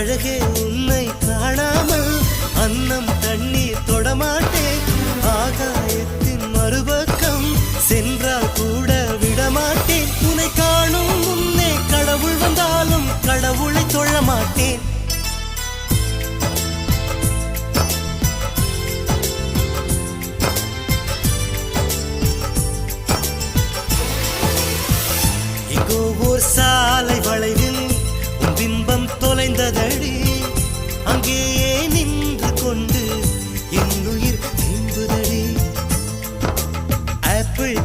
அழகே உன்னை காணாமல் அன்னம் தண்ணீர் தொடமாட்டேன் ஆகாயத்தின் மறுபக்கம் சென்றால் கூட விடமாட்டேன் உன்னை காணும் முன்னே கடவுள் வந்தாலும் கடவுளை தொழ மாட்டேன் சாலை வளைவு அங்கேயே நின்று கொண்டு என் உயிர் நீங்குதடி ஆப்பிள்